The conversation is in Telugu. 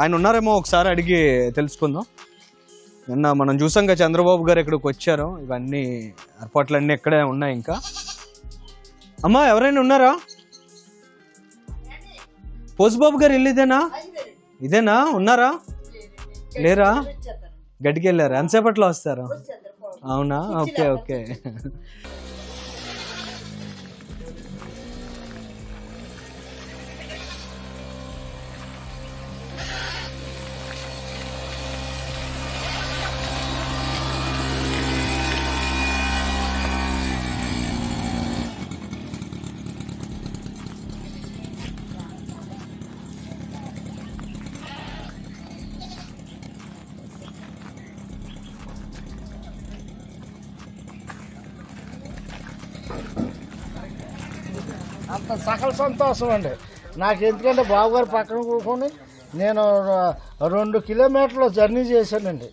ఆయన ఉన్నారేమో ఒకసారి అడిగి తెలుసుకుందాం. నిన్న మనం చూసాం కదా చంద్రబాబు గారు ఇక్కడికి వచ్చారు ఇవన్నీ ఏర్పాట్లు అన్నీ ఇక్కడే ఉన్నాయి ఇంకా. అమ్మా ఎవరైనా ఉన్నారా? పోసుబాబు గారు ఇల్లు ఇదేనా? ఇదేనా ఉన్నారా? లేరా? గడికి వెళ్ళారా? ఎంతసేపట్లో వస్తారు? అవునా? Okay okay. అంత సకల సంతోషం అండి. నాకు ఎందుకంటే బాబుగారు పక్కన కూర్చొని నేను రెండు కిలోమీటర్లు జర్నీ చేశానండి.